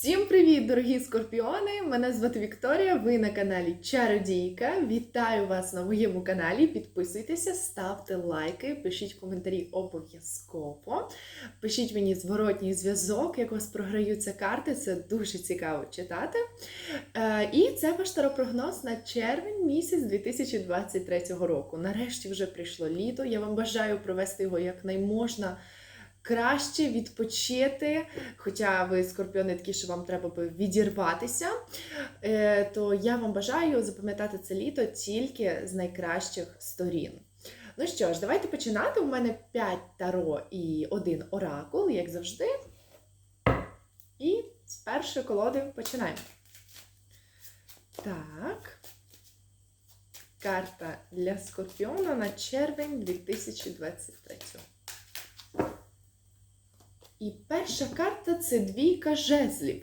Всім привіт, дорогі скорпіони! Мене звати Вікторія. Ви на каналі Чародійка. Вітаю вас на моєму каналі. Підписуйтеся, ставте лайки, пишіть коментарі обов'язково. Пишіть мені зворотній зв'язок, як у вас програються карти. Це дуже цікаво читати. Е, і це ваш таропрогноз на червень місяць 2023 року. Нарешті вже прийшло літо. Я вам бажаю провести його якнайможна краще відпочити. Хоча ви скорпіони такі, що вам треба би відірватися, е, то я вам бажаю запам'ятати це літо тільки з найкращих сторін. Ну що ж, давайте починати. У мене 5 таро і один оракул, як завжди. І з першої колоди починаємо. Так. Карта для скорпіона на червень 2023. І перша карта це двійка жезлів.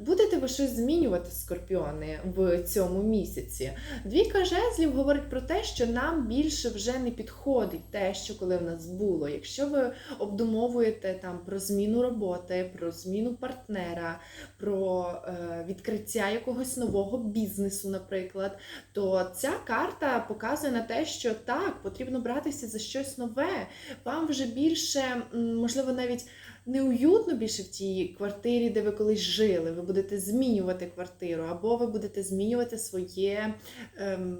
Будете ви щось змінювати, скорпіони, в цьому місяці? Двійка жезлів говорить про те, що нам більше вже не підходить те, що коли в нас було. Якщо ви обдумовуєте там про зміну роботи, про зміну партнера, про е, відкриття якогось нового бізнесу, наприклад, то ця карта показує на те, що так, потрібно братися за щось нове. Вам вже більше, можливо, навіть неуютно більше в тій квартирі, де ви колись жили. Ви будете змінювати квартиру, або ви будете змінювати своє ем,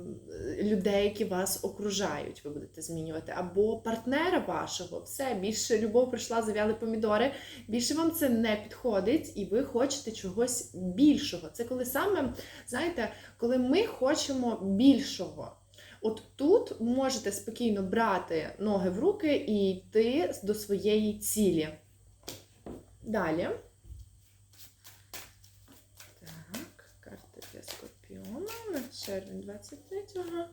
людей, які вас окружають. Ви будете змінювати, або партнера вашого. Все більше любов прийшла, зав'яли помідори. Більше вам це не підходить, і ви хочете чогось більшого. Це коли саме, знаєте, коли ми хочемо більшого. От тут можете спокійно брати ноги в руки і йти до своєї цілі. Далі. Так, карта для скорпіона на червень 23-го.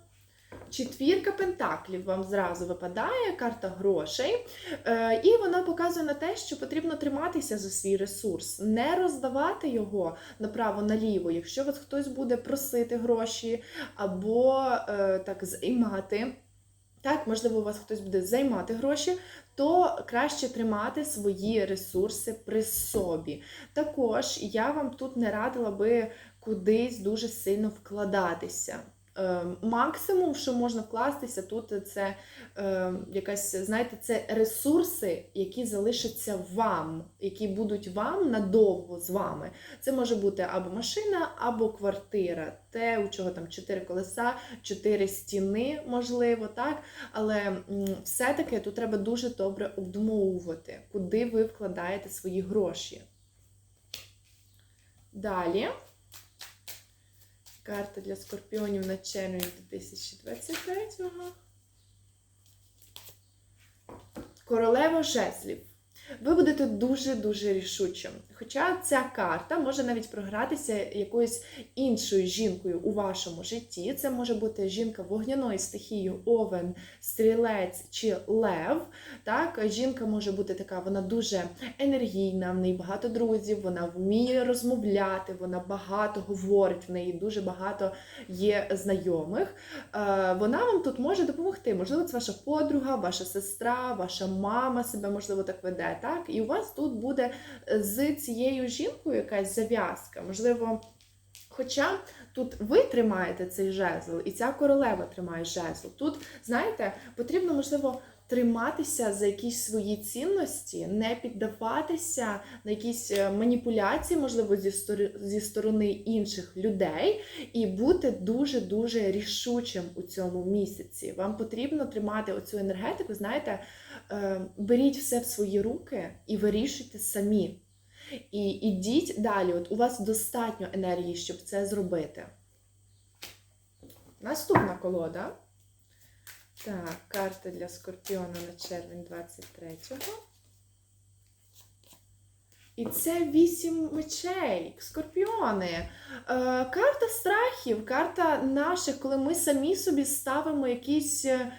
Четвірка пентаклів вам зразу випадає, карта грошей. Е, і вона показує на те, що потрібно триматися за свій ресурс, не роздавати його направо-наліво. Якщо вас хтось буде просити гроші або е, так займати. Так, можливо, у вас хтось буде займати гроші, то краще тримати свої ресурси при собі. Також я вам тут не радила би кудись дуже сильно вкладатися. Е, Максимум, що можна вкластися, тут це е, якась, знаєте, це ресурси, які залишаться вам, які будуть вам надовго з вами. Це може бути або машина, або квартира. Те, у чого там чотири колеса, чотири стіни, можливо, так. Але все-таки тут треба дуже добре обдумовувати, куди ви вкладаєте свої гроші. Далі. Карта для скорпіонів на червень 2023-го. Королева жезлів. Ви будете дуже-дуже рішучим. Хоча ця карта може навіть програтися якоюсь іншою жінкою у вашому житті. Це може бути жінка вогняної стихії, овен, стрілець чи лев. Так, Жінка може бути така, вона дуже енергійна, в неї багато друзів, вона вміє розмовляти, вона багато говорить, в неї дуже багато є знайомих. Е, Вона вам тут може допомогти. Можливо, це ваша подруга, ваша сестра, ваша мама себе, можливо, так веде. Так? І у вас тут буде з цією жінкою якась зав'язка. Можливо, хоча тут ви тримаєте цей жезл, і ця королева тримає жезл. Тут, знаєте, потрібно, можливо, триматися за якісь свої цінності, не піддаватися на якісь е, маніпуляції, можливо, зі стори- зі сторони інших людей, і бути дуже-дуже рішучим у цьому місяці. Вам потрібно тримати оцю енергетику, знаєте, е, беріть все в свої руки і вирішуйте самі. І ідіть далі. От у вас достатньо енергії, щоб це зробити. Наступна колода. Так, карта для скорпіона на червень 23-го. І це вісім мечей, скорпіони. Е, карта страхів, карта наших, коли ми самі собі ставимо якісь е,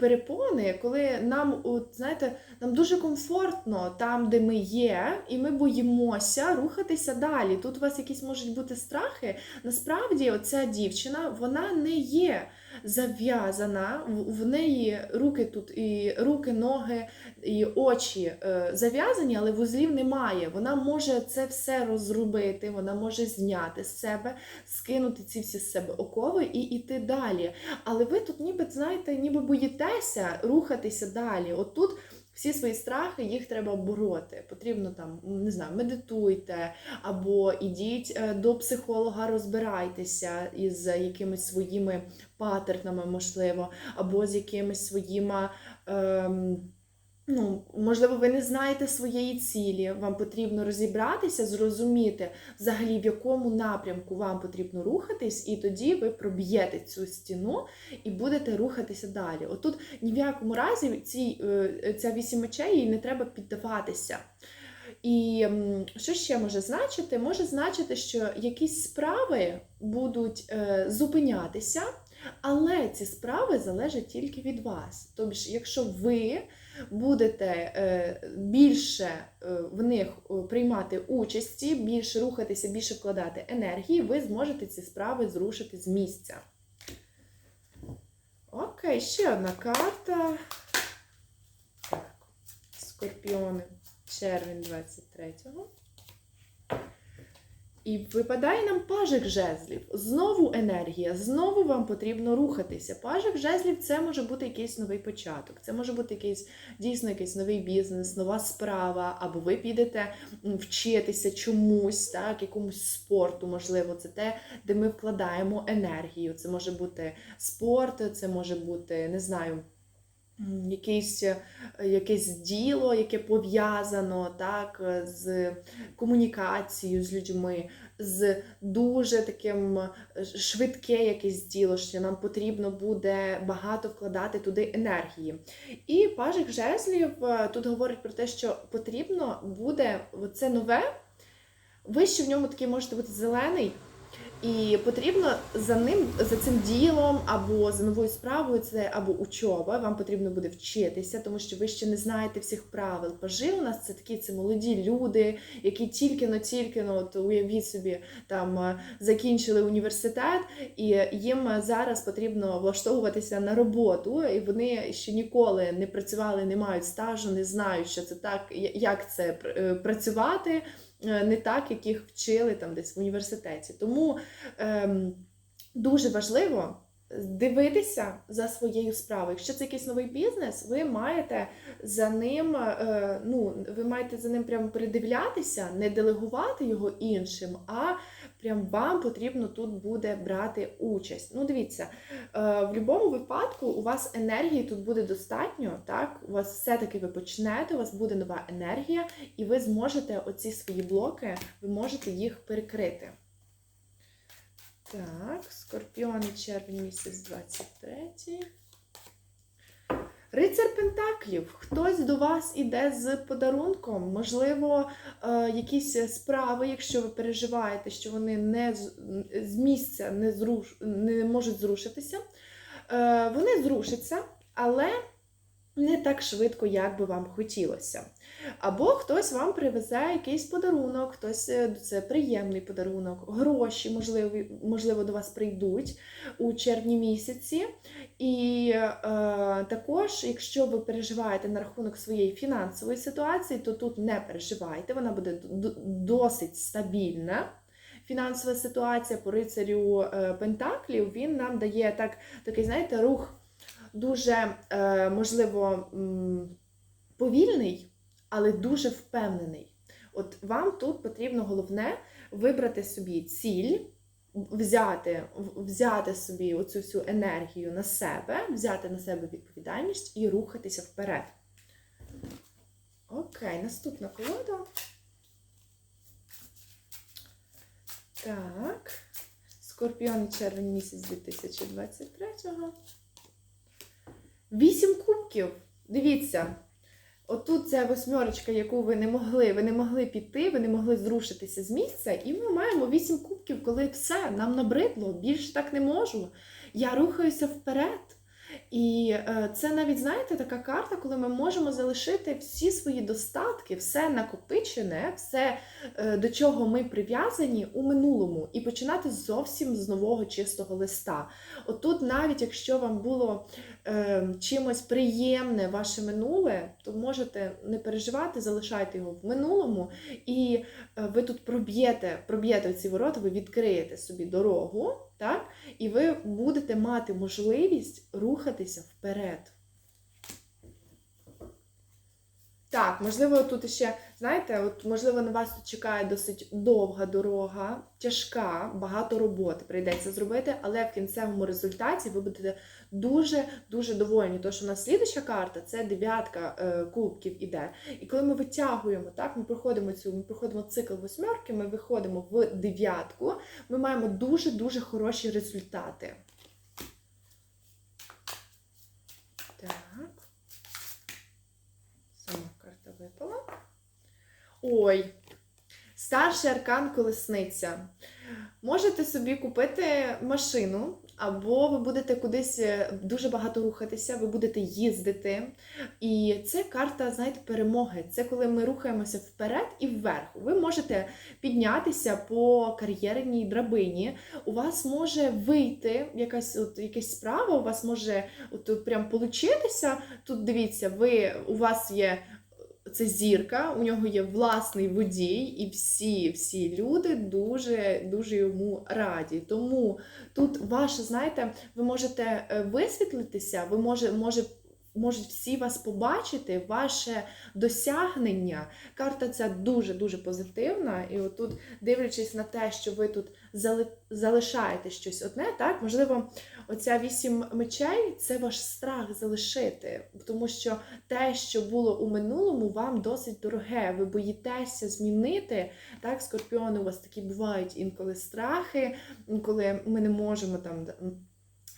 перепони, коли нам, от, знаєте, нам дуже комфортно там, де ми є, і ми боїмося рухатися далі. Тут у вас якісь можуть бути страхи. Насправді, оця дівчина вона не є зав'язана, в неї руки тут і руки, ноги, і очі е, зав'язані, але вузлів немає. Вона може це все розробити, вона може зняти з себе, скинути ці всі з себе окови і йти далі. Але ви тут, ніби знаєте, ніби боїтеся рухатися далі. От тут всі свої страхи їх треба бороти. Потрібно там, не знаю, медитуйте або ідіть е, до психолога, розбирайтеся із якимись своїми патернами, можливо, або з якимись своїми. Ем, Ну, можливо, ви не знаєте своєї цілі, вам потрібно розібратися, зрозуміти взагалі, в якому напрямку вам потрібно рухатись, і тоді ви проб'єте цю стіну і будете рухатися далі. Отут ні в якому разі цій, е, ця вісім мечей їй не треба піддаватися. І що ще може значити? Може значити, що якісь справи будуть е, зупинятися, але ці справи залежать тільки від вас. Тобто, якщо ви будете е, більше е, в них е, приймати участі, більше рухатися, більше вкладати енергії, ви зможете ці справи зрушити з місця. Окей, ще одна карта. Так, скорпіони, червень 23-го. І випадає нам пажик жезлів. Знову енергія, знову вам потрібно рухатися. Пажик жезлів це може бути якийсь новий початок, це може бути якийсь дійсно якийсь новий бізнес, нова справа, або ви підете вчитися чомусь, так, якомусь спорту, можливо, це те, де ми вкладаємо енергію. Це може бути спорт, це може бути, не знаю. Якесь, е, якесь діло, яке пов'язано так, з комунікацією з людьми, з дуже таким е, швидке якесь діло, що нам потрібно буде багато вкладати туди енергії. І пажик жезлів е, тут говорить про те, що потрібно буде це нове. Ви ще в ньому такий можете бути зелений, і потрібно за ним, за цим ділом або за новою справою, це або учоба. Вам потрібно буде вчитися, тому що ви ще не знаєте всіх правил. Пажи у нас це такі це молоді люди, які тільки но тільки ну, от уявіть собі там е, закінчили університет, і їм зараз потрібно влаштовуватися на роботу, і вони ще ніколи не працювали, не мають стажу, не знають, що це так, як це е, працювати не так, як їх вчили там десь в університеті. Тому ем, дуже важливо дивитися за своєю справою. Якщо це якийсь новий бізнес, ви маєте за ним, е, ну, ви маєте за ним прямо придивлятися, не делегувати його іншим, а прям вам потрібно тут буде брати участь. Ну, дивіться, е, в будь-якому випадку у вас енергії тут буде достатньо, так? У вас все-таки ви почнете, у вас буде нова енергія, і ви зможете оці свої блоки, ви можете їх перекрити. Так, Скорпіони, червень місяць 23. Рицар Пентаклів. Хтось до вас іде з подарунком, можливо, е, якісь справи, якщо ви переживаєте, що вони не з, місця не, зруш, не можуть зрушитися. Е, вони зрушаться, але не так швидко, як би вам хотілося. Або хтось вам привезе якийсь подарунок, хтось е, це приємний подарунок, гроші, можливо, можливо, до вас прийдуть у червні місяці. І е, також, якщо ви переживаєте на рахунок своєї фінансової ситуації, то тут не переживайте, вона буде досить стабільна. Фінансова ситуація по рицарю е, Пентаклів він нам дає так, такий, знаєте, рух дуже, е, можливо, повільний, але дуже впевнений. От вам тут потрібно головне вибрати собі ціль, взяти, взяти собі оцю всю енергію на себе, взяти на себе відповідальність і рухатися вперед. Окей, наступна колода. Так. Скорпіон червень місяць 2023-го. Вісім кубків. Дивіться. Отут ця восьмерочка, яку ви не могли, ви не могли піти, ви не могли зрушитися з місця, і ми маємо вісім кубків, коли все, нам набридло, більше так не можу. Я рухаюся вперед. І е, це навіть, знаєте, така карта, коли ми можемо залишити всі свої достатки, все накопичене, все, е, до чого ми прив'язані у минулому, і починати зовсім з нового чистого листа. Отут, навіть якщо вам було е, чимось приємне ваше минуле, то можете не переживати, залишайте його в минулому, і е, ви тут проб'єте, проб'єте ці ворота, ви відкриєте собі дорогу, так? і ви будете мати можливість рухатися вперед. Так, можливо, тут ще, знаєте, от можливо, на вас тут чекає досить довга дорога, тяжка, багато роботи прийдеться зробити, але в кінцевому результаті ви будете дуже-дуже довольні. Тому що у нас слідуща карта це дев'ятка е, кубків іде. І коли ми витягуємо, так, ми проходимо цю, ми проходимо цикл восьмерки, ми виходимо в дев'ятку, ми маємо дуже-дуже хороші результати. Так. Сама карта випала. Ой, старший аркан колесниця. Можете собі купити машину, або ви будете кудись е, дуже багато рухатися, ви будете їздити. І це карта, знаєте, перемоги. Це коли ми рухаємося вперед і вверх. Ви можете піднятися по кар'єрній драбині. У вас може вийти якась от якась справа, у вас може от прям получитися. Тут дивіться, ви у вас є це зірка, у нього є власний водій, і всі всі люди дуже дуже йому раді. Тому тут ваше, знаєте, ви можете е, висвітлитися, ви може, може. Можуть всі вас побачити, ваше досягнення. Карта ця дуже-дуже позитивна. І отут, дивлячись на те, що ви тут залишаєте щось одне, так, можливо, оця вісім мечей це ваш страх залишити, тому що те, що було у минулому, вам досить дороге. Ви боїтеся змінити. Так, скорпіони у вас такі бувають інколи страхи, коли ми не можемо там.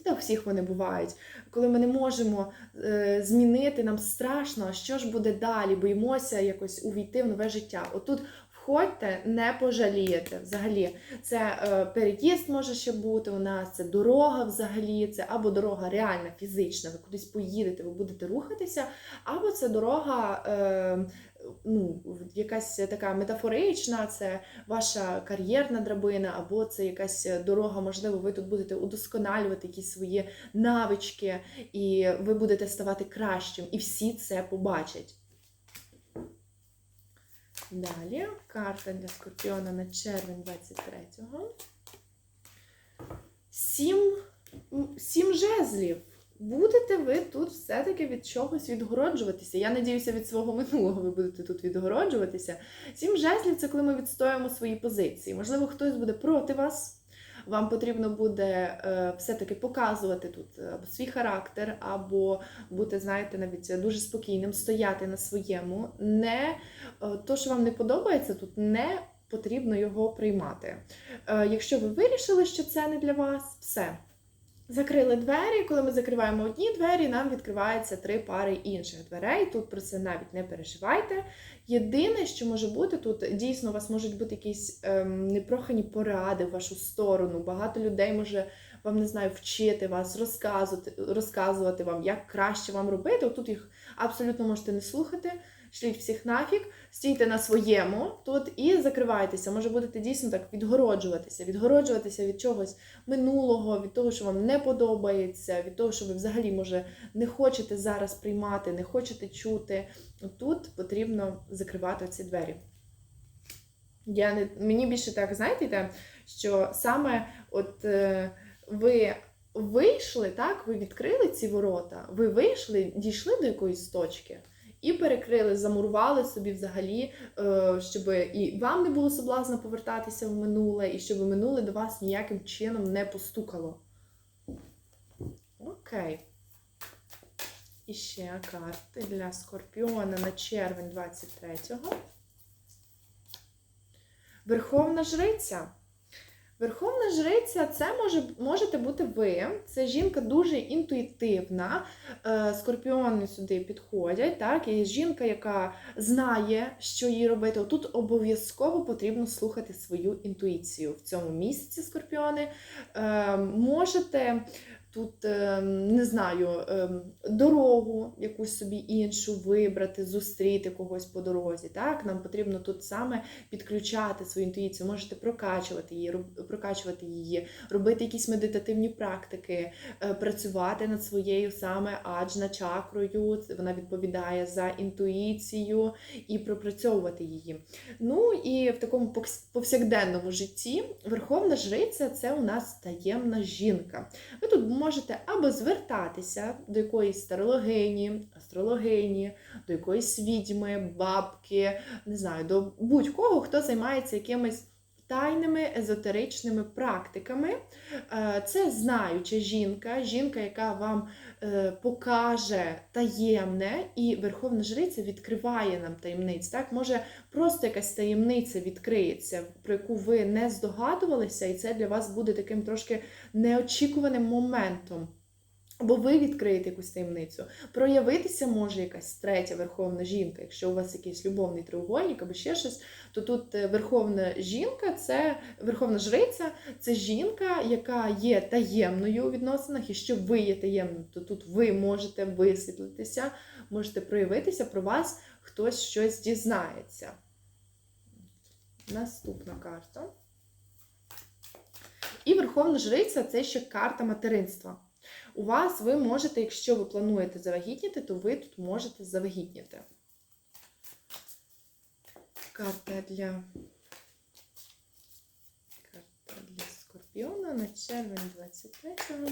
Та всіх вони бувають, коли ми не можемо е, змінити, нам страшно, що ж буде далі, боїмося якось увійти в нове життя. Отут входьте, не пожалієте. Взагалі, це е, переїзд може ще бути у нас, це дорога взагалі, це або дорога реальна, фізична, ви кудись поїдете, ви будете рухатися, або це дорога. Е, ну, якась така метафорична, це ваша кар'єрна драбина, або це якась дорога, можливо, ви тут будете удосконалювати якісь свої навички, і ви будете ставати кращим, і всі це побачать. Далі карта для Скорпіона на червень 23-го. Сім, сім жезлів будете ви тут все-таки від чогось відгороджуватися. Я надіюся, від свого минулого ви будете тут відгороджуватися. Сім жезлів це коли ми відстоїмо свої позиції. Можливо, хтось буде проти вас. Вам потрібно буде е, все-таки показувати тут або свій характер, або бути, знаєте, навіть дуже спокійним, стояти на своєму. Не е, то, що вам не подобається, тут не потрібно його приймати. Е, якщо ви вирішили, що це не для вас, все. Закрили двері. Коли ми закриваємо одні двері, нам відкривається три пари інших дверей. Тут про це навіть не переживайте. Єдине, що може бути тут, дійсно, у вас можуть бути якісь ем, непрохані поради в вашу сторону. Багато людей може вам не знаю, вчити вас, розказувати, розказувати вам, як краще вам робити. Отут їх абсолютно можете не слухати шліть всіх нафіг, стійте на своєму тут і закривайтеся. Може будете дійсно так відгороджуватися, відгороджуватися від чогось минулого, від того, що вам не подобається, від того, що ви взагалі, може, не хочете зараз приймати, не хочете чути. Тут потрібно закривати ці двері. Я не, Мені більше так, знаєте, що саме от е, ви вийшли, так, ви відкрили ці ворота, ви вийшли, дійшли до якоїсь точки і перекрили, замурували собі взагалі, е, щоб і вам не було соблазна повертатися в минуле, і щоб минуле до вас ніяким чином не постукало. Окей. І ще карти для Скорпіона на червень 23-го. Верховна Жриця. Верховна жриця це може, можете бути ви. Це жінка дуже інтуїтивна. Е, скорпіони сюди підходять. так, І жінка, яка знає, що їй робити. Тут обов'язково потрібно слухати свою інтуїцію в цьому місяці, скорпіони. Е, можете тут ем, не знаю, ем, дорогу якусь собі іншу вибрати, зустріти когось по дорозі. Так, нам потрібно тут саме підключати свою інтуїцію, можете прокачувати її, прокачувати її, робити якісь медитативні практики, е, працювати над своєю саме аджна чакрою. Вона відповідає за інтуїцію і пропрацьовувати її. Ну і в такому повсякденному житті Верховна Жриця це у нас таємна жінка. Ви тут можете або звертатися до якоїсь старологині, астрологині, до якоїсь відьми, бабки, не знаю, до будь-кого, хто займається якимись тайними езотеричними практиками. Е, Це знаюча жінка, жінка, яка вам е, покаже таємне, і Верховна Жриця відкриває нам таємниць. Так, може просто якась таємниця відкриється, про яку ви не здогадувалися, і це для вас буде таким трошки неочікуваним моментом. Або ви відкриєте якусь таємницю. Проявитися може якась третя верховна жінка. Якщо у вас якийсь любовний треугольник або ще щось, то тут е, верховна жінка, це верховна жриця, це жінка, яка є таємною у відносинах. І що ви є таємною, то тут ви можете висвітлитися, можете проявитися, про вас хтось щось дізнається. Наступна карта. І Верховна Жриця це ще карта материнства. У вас ви можете, якщо ви плануєте завагітніти, то ви тут можете завагітніти. Карта для карта для Скорпіона на червень 23-го.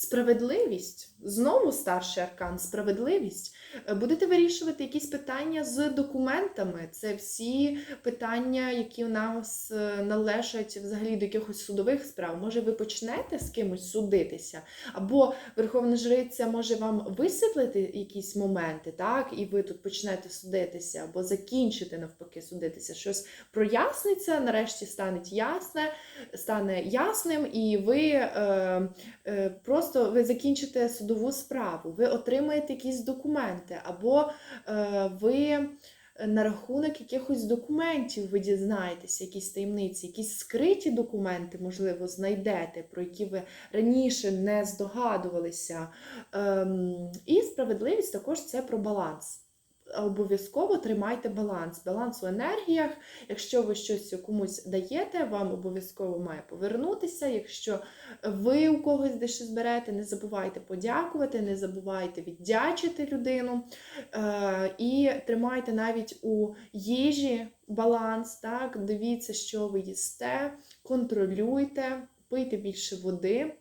Справедливість. Знову старший аркан, справедливість. Е, Будете вирішувати якісь питання з документами. Це всі питання, які у нас е, належать взагалі до якихось судових справ. Може, ви почнете з кимось судитися, або Верховна Жриця може вам висвітлити якісь моменти, так, і ви тут почнете судитися, або закінчите навпаки судитися. Щось проясниться, нарешті стане ясне, стане ясним, і ви е, е, просто ви закінчите судову справу, ви отримаєте якісь документи, або е, ви на рахунок якихось документів ви дізнаєтеся, якісь таємниці, якісь скриті документи, можливо, знайдете, про які ви раніше не здогадувалися. Ем, і справедливість також це про баланс. Обов'язково тримайте баланс, баланс у енергіях. Якщо ви щось комусь даєте, вам обов'язково має повернутися. Якщо ви у когось десь щось не забувайте подякувати, не забувайте віддячити людину. Е, і тримайте навіть у їжі баланс, так, дивіться, що ви їсте, контролюйте, пийте більше води.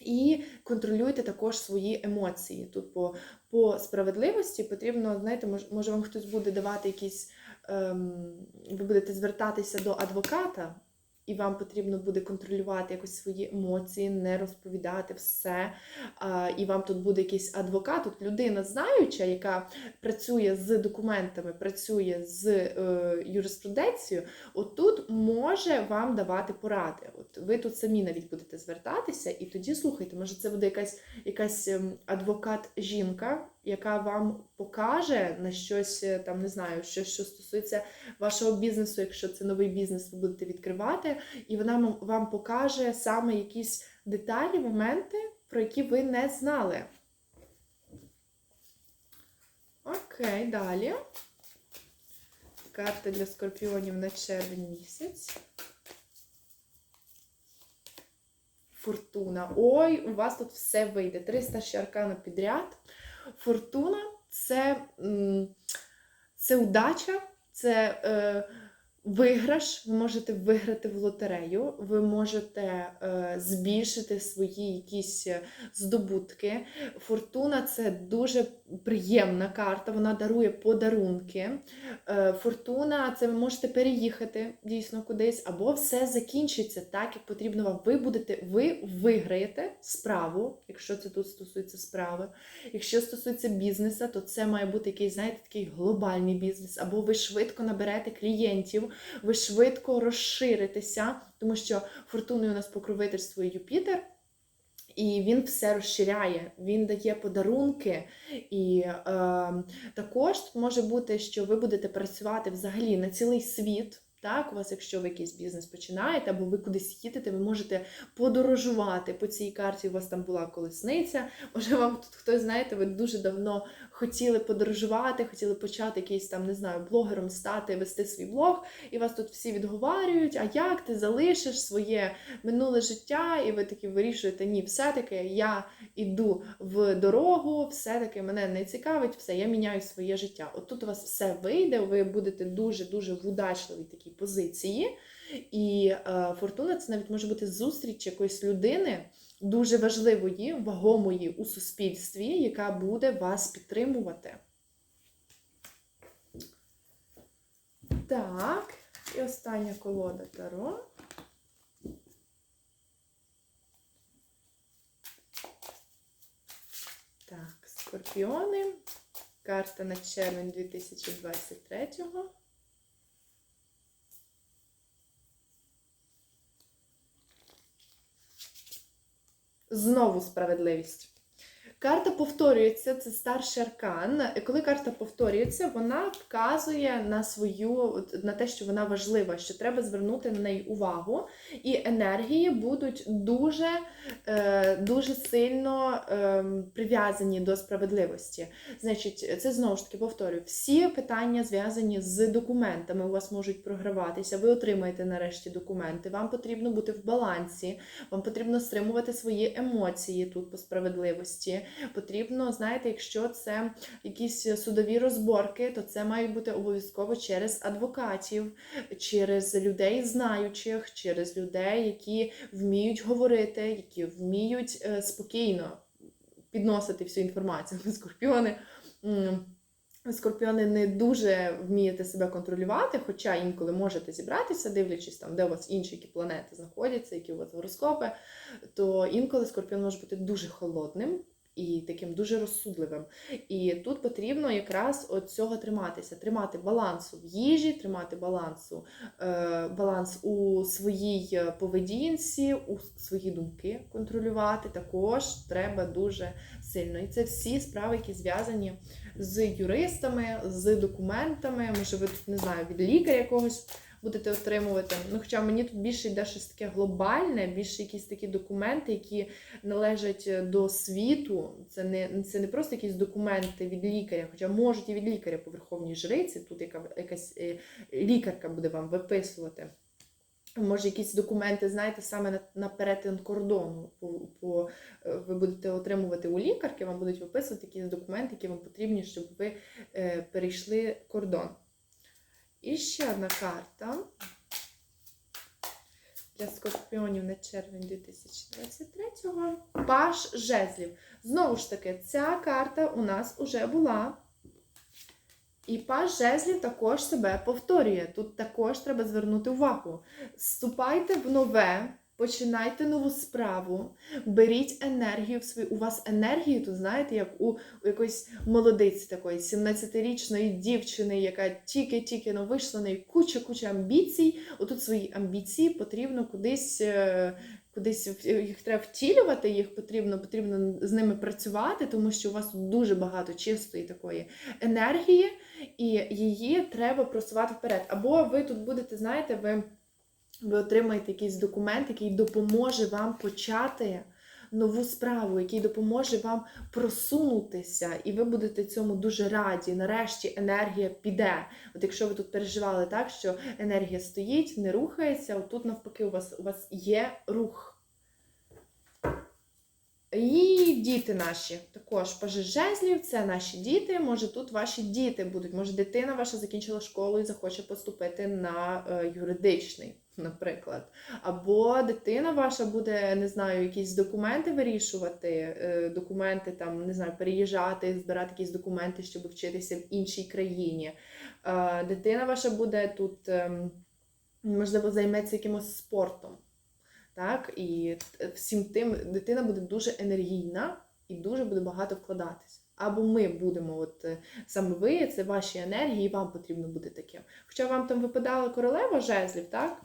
І контролюйте також свої емоції. Тут по, по справедливості потрібно, знаєте, мож, може вам хтось буде давати якісь, ем, ви будете звертатися до адвоката, і вам потрібно буде контролювати якось свої емоції, не розповідати все. І вам тут буде якийсь адвокат, тут людина знаюча, яка працює з документами, працює з е, юриспруденцією, отут може вам давати поради. От ви тут самі навіть будете звертатися, і тоді слухайте, може це буде якась, якась ем, адвокат-жінка, яка вам покаже на щось, е, там не знаю, щось, що стосується вашого бізнесу, якщо це новий бізнес, ви будете відкривати, і вона вам- покаже саме якісь деталі, моменти, про які ви не знали. Окей, далі. Карта для скорпіонів на червень місяць. Фортуна. Ой, у вас тут все вийде. 300 ще аркану підряд. Фортуна це, це удача, це е, виграш. Ви можете виграти в лотерею, ви можете е, збільшити свої якісь е, здобутки. Фортуна це дуже приємна карта, вона дарує подарунки. Е, Фортуна це ви можете переїхати дійсно кудись, або все закінчиться так, як потрібно вам. Ви будете, ви виграєте справу, якщо це тут стосується справи. Якщо стосується бізнесу, то це має бути якийсь, знаєте, такий глобальний бізнес, або ви швидко наберете клієнтів, ви швидко розширитеся, тому що фортуною у нас покровительствує Юпітер. І він все розширяє, він дає подарунки. І е, також може бути, що ви будете працювати взагалі на цілий світ. Так, у вас, якщо ви якийсь бізнес починаєте, або ви кудись їдете, ви можете подорожувати по цій карті. У вас там була колесниця. Може, вам тут хтось знаєте, ви дуже давно хотіли подорожувати, хотіли почати якийсь там, не знаю, блогером стати, вести свій блог, і вас тут всі відговарюють. А як ти залишиш своє минуле життя? І ви такі вирішуєте, ні, все-таки я йду в дорогу, все-таки мене не цікавить, все, я міняю своє життя. От тут у вас все вийде, ви будете дуже-дуже в удачливій позиції. І е, фортуна це навіть може бути зустріч якоїсь людини, дуже важливої, вагомої у суспільстві, яка буде вас підтримувати. Так, і остання колода Таро. Так, скорпіони. Карта на червень 2023-го. Знову справедливість. Карта повторюється, це старший аркан. І Коли карта повторюється, вона вказує на свою на те, що вона важлива, що треба звернути на неї увагу, і енергії будуть дуже, е, дуже сильно е, прив'язані до справедливості. Значить, це знову ж таки повторюю, всі питання зв'язані з документами у вас можуть програватися. Ви отримаєте нарешті документи. Вам потрібно бути в балансі, вам потрібно стримувати свої емоції тут по справедливості. Потрібно, знаєте, якщо це якісь судові розборки, то це мають бути обов'язково через адвокатів, через людей знаючих, через людей, які вміють говорити, які вміють е, спокійно підносити всю інформацію. Скорпіони. Скорпіони не дуже вмієте себе контролювати, хоча інколи можете зібратися, дивлячись там, де у вас інші які планети знаходяться, які у вас гороскопи, то інколи скорпіон може бути дуже холодним і таким дуже розсудливим. І тут потрібно якраз от цього триматися, тримати балансу в їжі, тримати балансу, е, баланс у своїй е, поведінці, у свої думки контролювати також треба дуже сильно. І це всі справи, які зв'язані з юристами, з документами. Може, ви тут не знаю, від лікаря якогось будете отримувати. Ну, хоча мені тут більше йде щось таке глобальне, більше якісь такі документи, які належать е, до світу. Це не це не просто якісь документи від лікаря, хоча можуть і від лікаря по верховній жриці, тут яка якась е, лікарка буде вам виписувати. Може, якісь документи, знаєте, саме на, на перетин кордону. По, по, е, ви будете отримувати у лікарки, вам будуть виписувати якісь документи, які вам потрібні, щоб ви е, перейшли кордон. І ще одна карта для скорпіонів на червень 2023-го. Паш жезлів. Знову ж таки, ця карта у нас уже була. І паш жезлів також себе повторює. Тут також треба звернути увагу. Вступайте в нове, починайте нову справу, беріть енергію в свою. У вас енергії, тут, знаєте, як у, у якоїсь молодиці такої 17-річної дівчини, яка тільки-тільки ну, вийшла неї куча-куча амбіцій. Отут свої амбіції потрібно кудись. е, Кудись їх треба втілювати, їх потрібно, потрібно з ними працювати, тому що у вас тут дуже багато чистої такої енергії, і її треба просувати вперед. Або ви тут будете, знаєте, ви, ви отримаєте якийсь документ, який допоможе вам почати нову справу, який допоможе вам просунутися, і ви будете цьому дуже раді. Нарешті енергія піде. От якщо ви тут переживали так, що енергія стоїть, не рухається, от тут навпаки, у вас, у вас є рух. І діти наші також пажи жезлів, це наші діти. Може, тут ваші діти будуть. Може, дитина ваша закінчила школу і захоче поступити на е, юридичний, наприклад. Або дитина ваша буде, не знаю, якісь документи вирішувати, е, документи там, не знаю, переїжджати, збирати якісь документи, щоб вчитися в іншій країні. Е, дитина ваша буде тут, ем, можливо, займеться якимось спортом. Так, і всім тим дитина буде дуже енергійна і дуже буде багато вкладатись. Або ми будемо, от е, саме ви, це ваші енергії, вам потрібно бути таким. Хоча вам там випадала королева жезлів, так?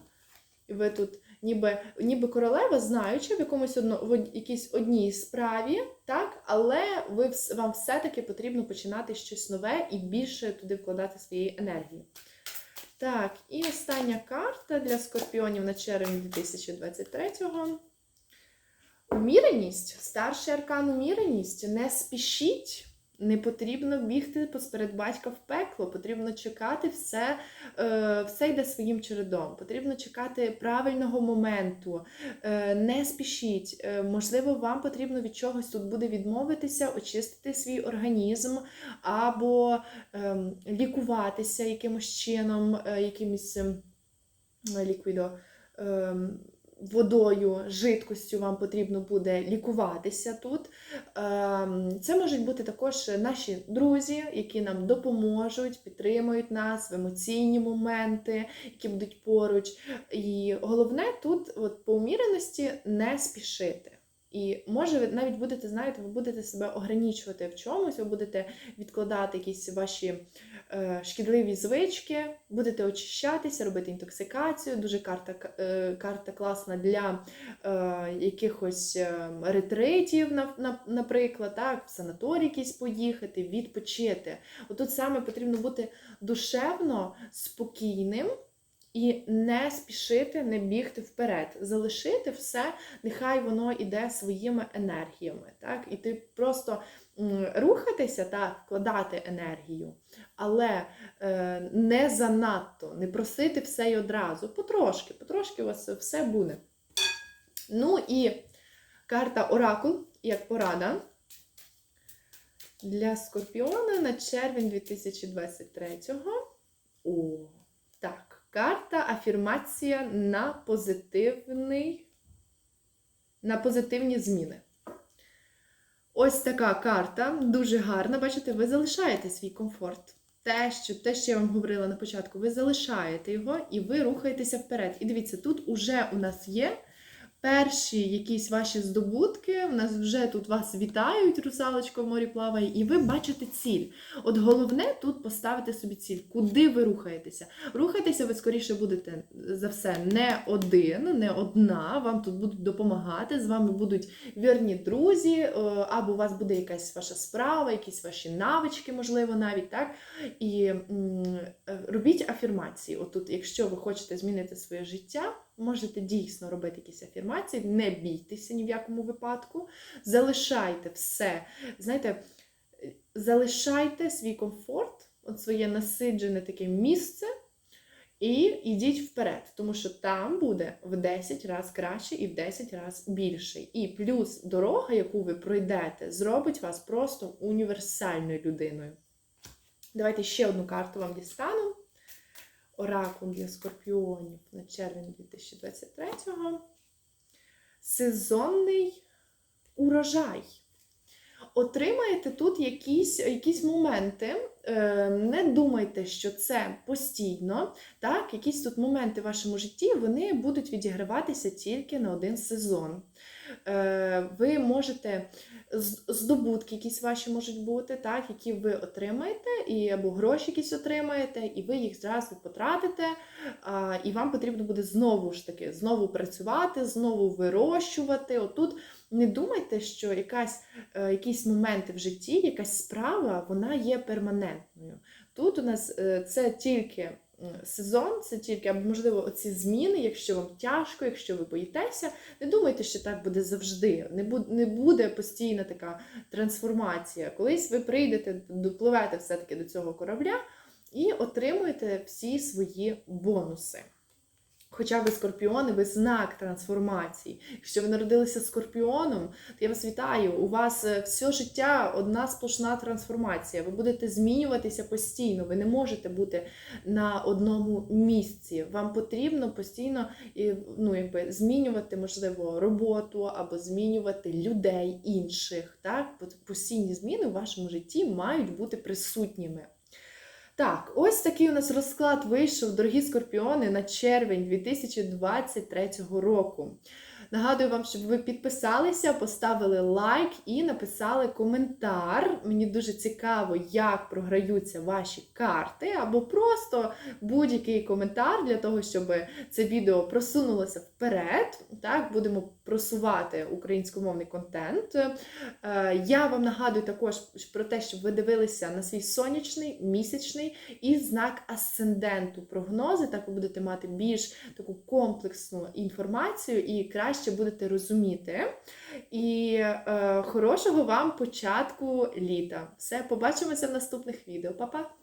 Ви тут ніби, ніби королева, знаючи в якомусь одно, в якійсь одній справі, так? але ви, вам все-таки потрібно починати щось нове і більше туди вкладати своєї енергії. Так, і остання карта для скорпіонів на червень 2023-го. Уміреність, старший аркан уміреність. Не спішіть, не потрібно бігти посеред батька в пекло, потрібно чекати все, е, все йде своїм чередом. Потрібно чекати правильного моменту. Е, не спішіть. Е, можливо, вам потрібно від чогось тут буде відмовитися, очистити свій організм або ем, лікуватися якимось чином, якимось ем, ліквідо. Водою, жидкостю вам потрібно буде лікуватися тут. Ем, Це можуть бути також наші друзі, які нам допоможуть, підтримують нас в емоційні моменти, які будуть поруч. І головне тут, от, по уміреності, не спішити. І може ви навіть будете, знаєте, ви будете себе ограничувати в чомусь, ви будете відкладати якісь ваші е, шкідливі звички, будете очищатися, робити інтоксикацію. Дуже карта, е, карта класна для е, якихось е, ретритів, на, на, наприклад, так, в санаторій якийсь поїхати, відпочити. Отут саме потрібно бути душевно спокійним. І не спішити, не бігти вперед, залишити все, нехай воно йде своїми енергіями. Так? І ти просто рухатися та вкладати енергію, але е, не занадто, не просити все й одразу. Потрошки, потрошки у вас все буде. Ну і карта Оракул, як порада для Скорпіона на червень 2023-го. О. Карта афірмація на позитивний, на позитивні зміни. Ось така карта, дуже гарна. Бачите, ви залишаєте свій комфорт. Те, що, те, що я вам говорила на початку, ви залишаєте його і ви рухаєтеся вперед. І дивіться, тут уже у нас є перші якісь ваші здобутки. У нас вже тут вас вітають, русалочка в морі плаває, і ви бачите ціль. От головне тут поставити собі ціль, куди ви рухаєтеся. Рухайтеся, ви скоріше будете за все не один, не одна. Вам тут будуть допомагати, з вами будуть вірні друзі, е, або у вас буде якась ваша справа, якісь ваші навички, можливо, навіть так. І е, робіть афірмації. Отут, якщо ви хочете змінити своє життя, можете дійсно робити якісь афірмації, не бійтеся ні в якому випадку. Залишайте все. Знаєте, залишайте свій комфорт, от своє насиджене таке місце. І йдіть вперед, тому що там буде в 10 разів краще і в 10 разів більше. І плюс дорога, яку ви пройдете, зробить вас просто універсальною людиною. Давайте ще одну карту вам дістану. Оракул для скорпіонів на червень 2023-го. Сезонний урожай. Отримаєте тут якісь, якісь моменти. Е, Не думайте, що це постійно. Так? Якісь тут моменти в вашому житті вони будуть відіграватися тільки на один сезон. Е, Ви можете здобутки якісь ваші можуть бути, так, які ви отримаєте, і або гроші якісь отримаєте, і ви їх зразу потратите. І вам потрібно буде знову ж таки знову працювати, знову вирощувати. Отут не думайте, що якась, е, якісь моменти в житті, якась справа, вона є перманентною. Тут у нас е, це тільки сезон, це тільки, або, можливо, оці зміни, якщо вам тяжко, якщо ви боїтеся, не думайте, що так буде завжди. Не буде, не буде постійна така трансформація. Колись ви прийдете, допливете все-таки до цього корабля і отримуєте всі свої бонуси. Хоча ви скорпіони, ви знак трансформації. Якщо ви народилися скорпіоном, то я вас вітаю. У вас е, все життя одна сплошна трансформація. Ви будете змінюватися постійно. Ви не можете бути на одному місці. Вам потрібно постійно ну, якби, змінювати, можливо, роботу або змінювати людей інших. Так? Постійні зміни в вашому житті мають бути присутніми. Так, ось такий у нас розклад вийшов, дорогі скорпіони, на червень 2023 року. Нагадую вам, щоб ви підписалися, поставили лайк і написали коментар. Мені дуже цікаво, як програються ваші карти, або просто будь-який коментар для того, щоб це відео просунулося вперед. Так, будемо просувати українськомовний контент. Е, Я вам нагадую також про те, щоб ви дивилися на свій сонячний, місячний і знак асценденту прогнози. Так ви будете мати більш таку комплексну інформацію і краще будете розуміти. І е, хорошого вам початку літа. Все, побачимося в наступних відео. Па-па!